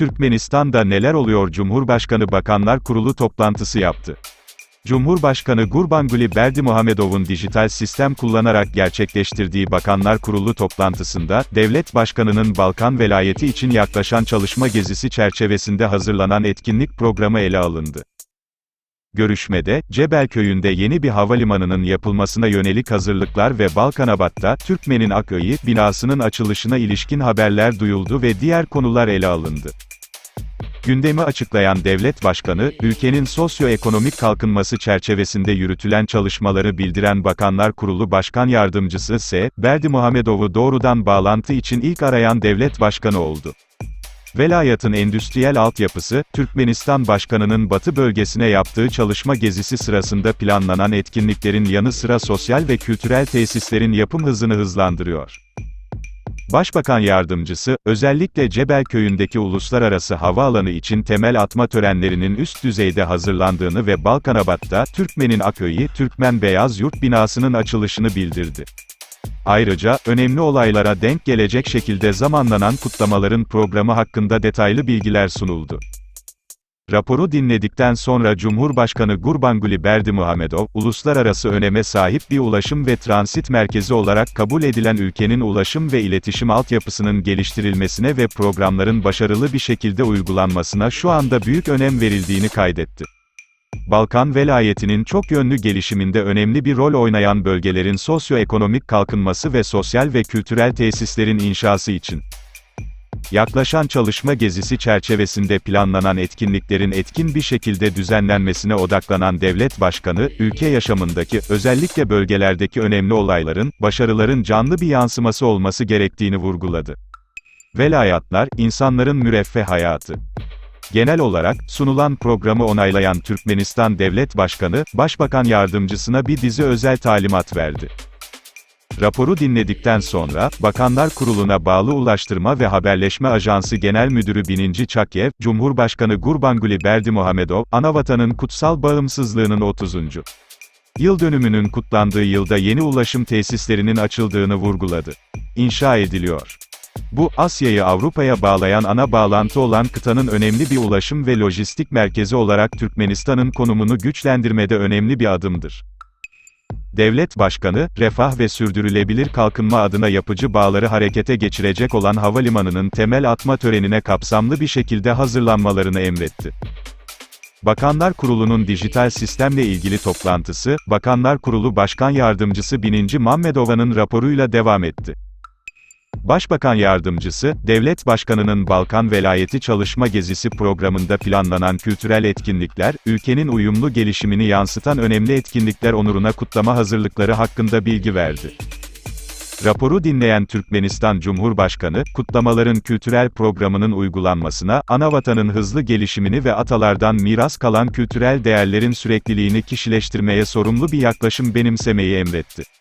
Türkmenistan'da neler oluyor Cumhurbaşkanı Bakanlar Kurulu toplantısı yaptı. Cumhurbaşkanı Gurbanguly Berdimuhamedov'un dijital sistem kullanarak gerçekleştirdiği Bakanlar Kurulu toplantısında, devlet başkanının Balkan velayeti için yaklaşan çalışma gezisi çerçevesinde hazırlanan etkinlik programı ele alındı. Görüşmede, Cebel köyünde yeni bir havalimanının yapılmasına yönelik hazırlıklar ve Balkanabat'ta, Türkmen'in Aköy'i, binasının açılışına ilişkin haberler duyuldu ve diğer konular ele alındı. Gündemi açıklayan devlet başkanı, ülkenin sosyoekonomik kalkınması çerçevesinde yürütülen çalışmaları bildiren Bakanlar Kurulu Başkan Yardımcısı S. Berdi Muhamedov'u doğrudan bağlantı için ilk arayan devlet başkanı oldu. Velayatın endüstriyel altyapısı, Türkmenistan Başkanı'nın Batı bölgesine yaptığı çalışma gezisi sırasında planlanan etkinliklerin yanı sıra sosyal ve kültürel tesislerin yapım hızını hızlandırıyor. Başbakan Yardımcısı, özellikle Cebel köyündeki uluslararası havaalanı için temel atma törenlerinin üst düzeyde hazırlandığını ve Balkanabat'ta, Türkmen'in Aköy'i, Türkmen Beyaz Yurt binasının açılışını bildirdi. Ayrıca, önemli olaylara denk gelecek şekilde zamanlanan kutlamaların programı hakkında detaylı bilgiler sunuldu. Raporu dinledikten sonra Cumhurbaşkanı Gurbanguly Berdimuhamedov, uluslararası öneme sahip bir ulaşım ve transit merkezi olarak kabul edilen ülkenin ulaşım ve iletişim altyapısının geliştirilmesine ve programların başarılı bir şekilde uygulanmasına şu anda büyük önem verildiğini kaydetti. Balkan velayetinin çok yönlü gelişiminde önemli bir rol oynayan bölgelerin sosyoekonomik kalkınması ve sosyal ve kültürel tesislerin inşası için yaklaşan çalışma gezisi çerçevesinde planlanan etkinliklerin etkin bir şekilde düzenlenmesine odaklanan devlet başkanı, ülke yaşamındaki, özellikle bölgelerdeki önemli olayların, başarıların canlı bir yansıması olması gerektiğini vurguladı. Velayatlar, insanların müreffeh hayatı. Genel olarak, sunulan programı onaylayan Türkmenistan Devlet Başkanı, Başbakan Yardımcısına bir dizi özel talimat verdi. Raporu dinledikten sonra, Bakanlar Kurulu'na bağlı Ulaştırma ve Haberleşme Ajansı Genel Müdürü Bininci Çakyev, Cumhurbaşkanı Gurbanguly Berdimuhamedov, Anavatan'ın kutsal bağımsızlığının 30. yıl dönümünün kutlandığı yılda yeni ulaşım tesislerinin açıldığını vurguladı. İnşa ediliyor. Bu, Asya'yı Avrupa'ya bağlayan ana bağlantı olan kıtanın önemli bir ulaşım ve lojistik merkezi olarak Türkmenistan'ın konumunu güçlendirmede önemli bir adımdır. Devlet Başkanı, refah ve sürdürülebilir kalkınma adına yapıcı bağları harekete geçirecek olan havalimanının temel atma törenine kapsamlı bir şekilde hazırlanmalarını emretti. Bakanlar Kurulu'nun dijital sistemle ilgili toplantısı, Bakanlar Kurulu Başkan Yardımcısı Bininci Mammedova'nın raporuyla devam etti. Başbakan Yardımcısı, Devlet Başkanı'nın Balkan Velayeti Çalışma Gezisi programında planlanan kültürel etkinlikler, ülkenin uyumlu gelişimini yansıtan önemli etkinlikler onuruna kutlama hazırlıkları hakkında bilgi verdi. Raporu dinleyen Türkmenistan Cumhurbaşkanı, kutlamaların kültürel programının uygulanmasına, anavatanın hızlı gelişimini ve atalardan miras kalan kültürel değerlerin sürekliliğini kişileştirmeye sorumlu bir yaklaşım benimsemeyi emretti.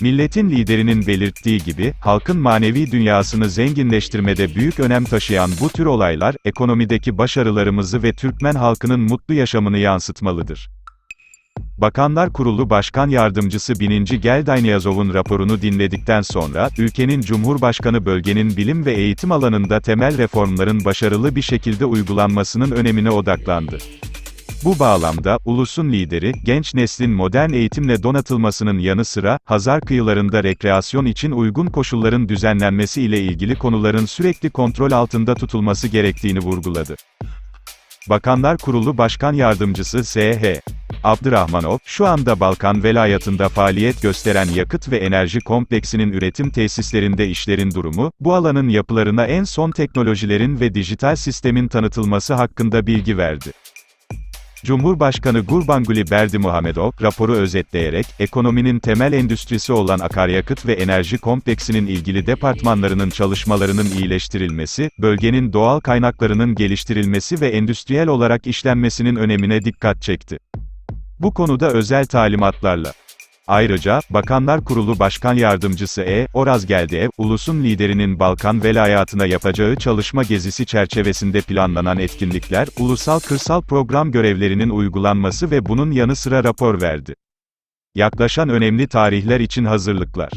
Milletin liderinin belirttiği gibi, halkın manevi dünyasını zenginleştirmede büyük önem taşıyan bu tür olaylar, ekonomideki başarılarımızı ve Türkmen halkının mutlu yaşamını yansıtmalıdır. Bakanlar Kurulu Başkan Yardımcısı Bininci Geldayniyazov'un raporunu dinledikten sonra, ülkenin Cumhurbaşkanı bölgenin bilim ve eğitim alanında temel reformların başarılı bir şekilde uygulanmasının önemine odaklandı. Bu bağlamda, ulusun lideri, genç neslin modern eğitimle donatılmasının yanı sıra, Hazar kıyılarında rekreasyon için uygun koşulların düzenlenmesi ile ilgili konuların sürekli kontrol altında tutulması gerektiğini vurguladı. Bakanlar Kurulu Başkan Yardımcısı S.H. Abdurrahmanov, şu anda Balkan velayatında faaliyet gösteren yakıt ve enerji kompleksinin üretim tesislerinde işlerin durumu, bu alanın yapılarına en son teknolojilerin ve dijital sistemin tanıtılması hakkında bilgi verdi. Cumhurbaşkanı Gurbanguly Berdimuhamedov, raporu özetleyerek, ekonominin temel endüstrisi olan akaryakıt ve enerji kompleksinin ilgili departmanlarının çalışmalarının iyileştirilmesi, bölgenin doğal kaynaklarının geliştirilmesi ve endüstriyel olarak işlenmesinin önemine dikkat çekti. Bu konuda özel talimatlarla, Ayrıca, Bakanlar Kurulu Başkan Yardımcısı E. Orazgeldi'ye, ulusun liderinin Balkan velayatına yapacağı çalışma gezisi çerçevesinde planlanan etkinlikler, ulusal kırsal program görevlerinin uygulanması ve bunun yanı sıra rapor verdi. Yaklaşan önemli tarihler için hazırlıklar.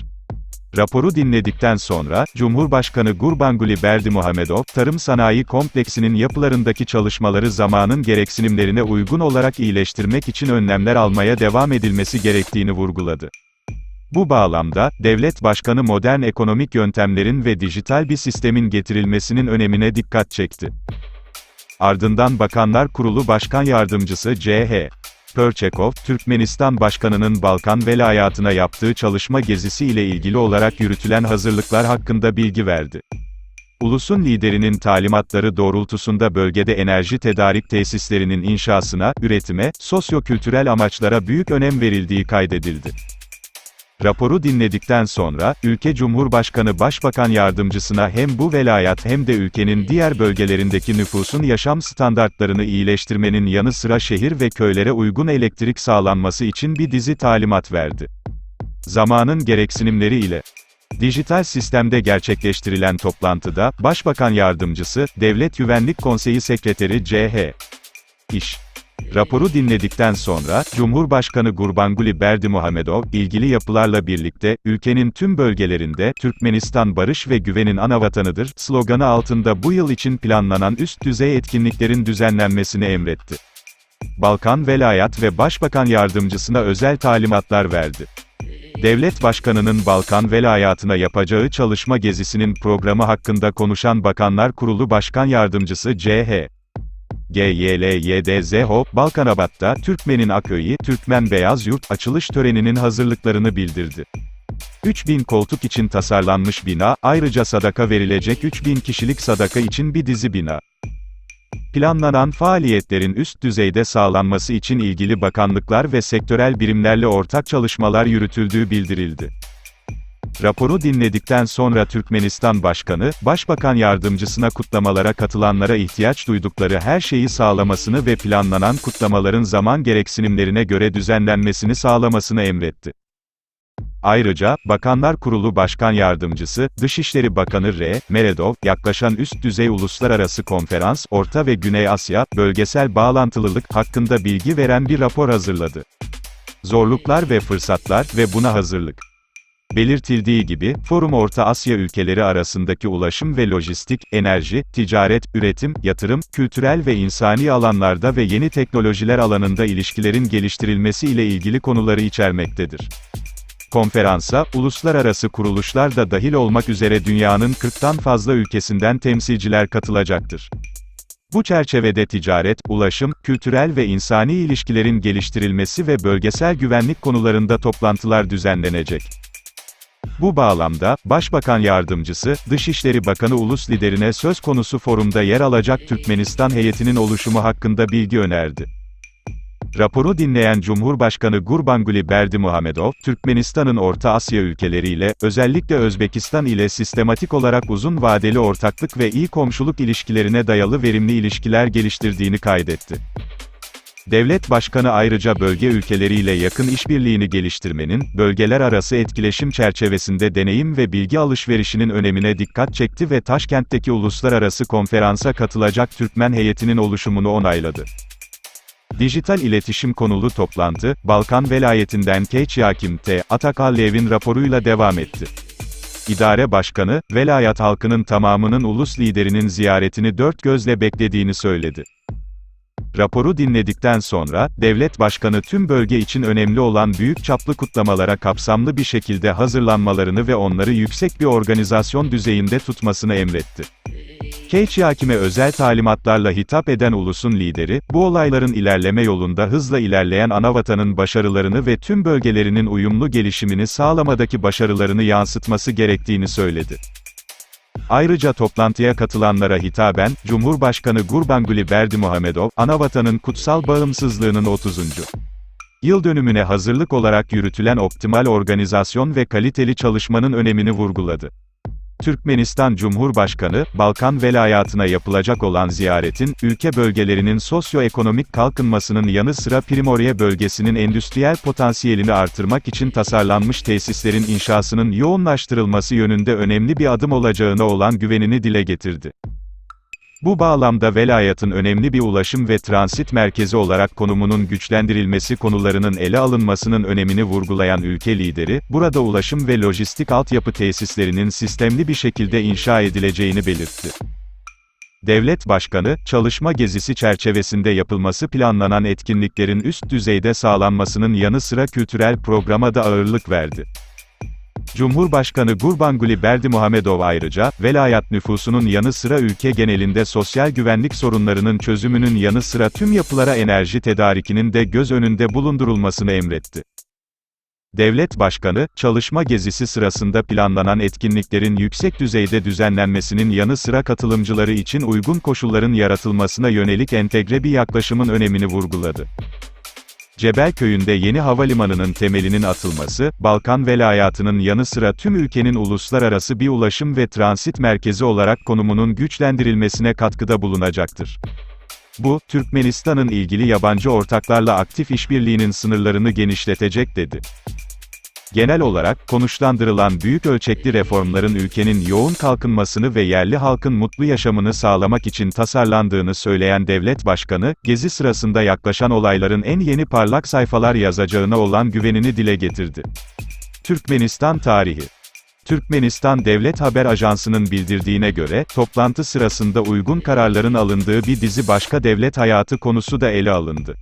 Raporu dinledikten sonra, Cumhurbaşkanı Gurbanguly Berdimuhamedov, tarım sanayi kompleksinin yapılarındaki çalışmaları zamanın gereksinimlerine uygun olarak iyileştirmek için önlemler almaya devam edilmesi gerektiğini vurguladı. Bu bağlamda, devlet başkanı modern ekonomik yöntemlerin ve dijital bir sistemin getirilmesinin önemine dikkat çekti. Ardından Bakanlar Kurulu Başkan Yardımcısı C.H. Pörçekov, Türkmenistan Başkanı'nın Balkan velayatına yaptığı çalışma gezisi ile ilgili olarak yürütülen hazırlıklar hakkında bilgi verdi. Ulusun liderinin talimatları doğrultusunda bölgede enerji tedarik tesislerinin inşasına, üretime, sosyo-kültürel amaçlara büyük önem verildiği kaydedildi. Raporu dinledikten sonra, ülke Cumhurbaşkanı Başbakan Yardımcısına hem bu velayat hem de ülkenin diğer bölgelerindeki nüfusun yaşam standartlarını iyileştirmenin yanı sıra şehir ve köylere uygun elektrik sağlanması için bir dizi talimat verdi. Zamanın gereksinimleri ile Dijital sistemde gerçekleştirilen toplantıda, Başbakan Yardımcısı, Devlet Güvenlik Konseyi Sekreteri C.H. İş Raporu dinledikten sonra, Cumhurbaşkanı Gurbanguly Berdimuhamedov, ilgili yapılarla birlikte, ülkenin tüm bölgelerinde, Türkmenistan barış ve güvenin anavatanıdır, sloganı altında bu yıl için planlanan üst düzey etkinliklerin düzenlenmesini emretti. Balkan Velayat ve Başbakan Yardımcısına özel talimatlar verdi. Devlet Başkanı'nın Balkan Velayatına yapacağı çalışma gezisinin programı hakkında konuşan Bakanlar Kurulu Başkan Yardımcısı C.H. GYLYDZHO, Balkanabat'ta, Türkmen'in Aköy'i, Türkmen Beyaz Yurt, açılış töreninin hazırlıklarını bildirdi. 3000 koltuk için tasarlanmış bina, ayrıca sadaka verilecek 3000 kişilik sadaka için bir dizi bina. Planlanan faaliyetlerin üst düzeyde sağlanması için ilgili bakanlıklar ve sektörel birimlerle ortak çalışmalar yürütüldüğü bildirildi. Raporu dinledikten sonra Türkmenistan Başkanı, Başbakan Yardımcısına kutlamalara katılanlara ihtiyaç duydukları her şeyi sağlamasını ve planlanan kutlamaların zaman gereksinimlerine göre düzenlenmesini sağlamasını emretti. Ayrıca, Bakanlar Kurulu Başkan Yardımcısı, Dışişleri Bakanı R. Meredov, yaklaşan üst düzey uluslararası konferans, Orta ve Güney Asya, bölgesel bağlantılılık hakkında bilgi veren bir rapor hazırladı. Zorluklar ve fırsatlar ve buna hazırlık. Belirtildiği gibi, forum Orta Asya ülkeleri arasındaki ulaşım ve lojistik, enerji, ticaret, üretim, yatırım, kültürel ve insani alanlarda ve yeni teknolojiler alanında ilişkilerin geliştirilmesi ile ilgili konuları içermektedir. Konferansa, uluslararası kuruluşlar da dahil olmak üzere dünyanın 40'tan fazla ülkesinden temsilciler katılacaktır. Bu çerçevede ticaret, ulaşım, kültürel ve insani ilişkilerin geliştirilmesi ve bölgesel güvenlik konularında toplantılar düzenlenecek. Bu bağlamda, Başbakan Yardımcısı, Dışişleri Bakanı ulus liderine söz konusu forumda yer alacak Türkmenistan heyetinin oluşumu hakkında bilgi önerdi. Raporu dinleyen Cumhurbaşkanı Gurbanguly Berdimuhamedov, Türkmenistan'ın Orta Asya ülkeleriyle, özellikle Özbekistan ile sistematik olarak uzun vadeli ortaklık ve iyi komşuluk ilişkilerine dayalı verimli ilişkiler geliştirdiğini kaydetti. Devlet Başkanı ayrıca bölge ülkeleriyle yakın işbirliğini geliştirmenin, bölgeler arası etkileşim çerçevesinde deneyim ve bilgi alışverişinin önemine dikkat çekti ve Taşkent'teki uluslararası konferansa katılacak Türkmen heyetinin oluşumunu onayladı. Dijital iletişim konulu toplantı, Balkan velayetinden Keçyakim T. Atakalev'in raporuyla devam etti. İdare Başkanı, velayet halkının tamamının ulus liderinin ziyaretini dört gözle beklediğini söyledi. Raporu dinledikten sonra, devlet başkanı tüm bölge için önemli olan büyük çaplı kutlamalara kapsamlı bir şekilde hazırlanmalarını ve onları yüksek bir organizasyon düzeyinde tutmasını emretti. Keçyakim'e özel talimatlarla hitap eden ulusun lideri, bu olayların ilerleme yolunda hızla ilerleyen anavatanın başarılarını ve tüm bölgelerinin uyumlu gelişimini sağlamadaki başarılarını yansıtması gerektiğini söyledi. Ayrıca toplantıya katılanlara hitaben, Cumhurbaşkanı Gurbanguly Berdimuhamedov, anavatanın kutsal bağımsızlığının 30. yıl dönümüne hazırlık olarak yürütülen optimal organizasyon ve kaliteli çalışmanın önemini vurguladı. Türkmenistan Cumhurbaşkanı, Balkan velayatına yapılacak olan ziyaretin, ülke bölgelerinin sosyoekonomik kalkınmasının yanı sıra Primorye bölgesinin endüstriyel potansiyelini artırmak için tasarlanmış tesislerin inşasının yoğunlaştırılması yönünde önemli bir adım olacağına olan güvenini dile getirdi. Bu bağlamda velayatın önemli bir ulaşım ve transit merkezi olarak konumunun güçlendirilmesi konularının ele alınmasının önemini vurgulayan ülke lideri, burada ulaşım ve lojistik altyapı tesislerinin sistemli bir şekilde inşa edileceğini belirtti. Devlet Başkanı, çalışma gezisi çerçevesinde yapılması planlanan etkinliklerin üst düzeyde sağlanmasının yanı sıra kültürel programa da ağırlık verdi. Cumhurbaşkanı Gurbanguly Berdimuhamedov ayrıca, velayat nüfusunun yanı sıra ülke genelinde sosyal güvenlik sorunlarının çözümünün yanı sıra tüm yapılara enerji tedarikinin de göz önünde bulundurulmasını emretti. Devlet Başkanı, çalışma gezisi sırasında planlanan etkinliklerin yüksek düzeyde düzenlenmesinin yanı sıra katılımcıları için uygun koşulların yaratılmasına yönelik entegre bir yaklaşımın önemini vurguladı. Cebelköy'ünde yeni havalimanının temelinin atılması, Balkan velayatının yanı sıra tüm ülkenin uluslararası bir ulaşım ve transit merkezi olarak konumunun güçlendirilmesine katkıda bulunacaktır. Bu, Türkmenistan'ın ilgili yabancı ortaklarla aktif işbirliğinin sınırlarını genişletecek dedi. Genel olarak, konuşlandırılan büyük ölçekli reformların ülkenin yoğun kalkınmasını ve yerli halkın mutlu yaşamını sağlamak için tasarlandığını söyleyen devlet başkanı, gezi sırasında yaklaşan olayların en yeni parlak sayfalar yazacağına olan güvenini dile getirdi. Türkmenistan tarihi Türkmenistan Devlet Haber Ajansı'nın bildirdiğine göre, toplantı sırasında uygun kararların alındığı bir dizi başka devlet hayatı konusu da ele alındı.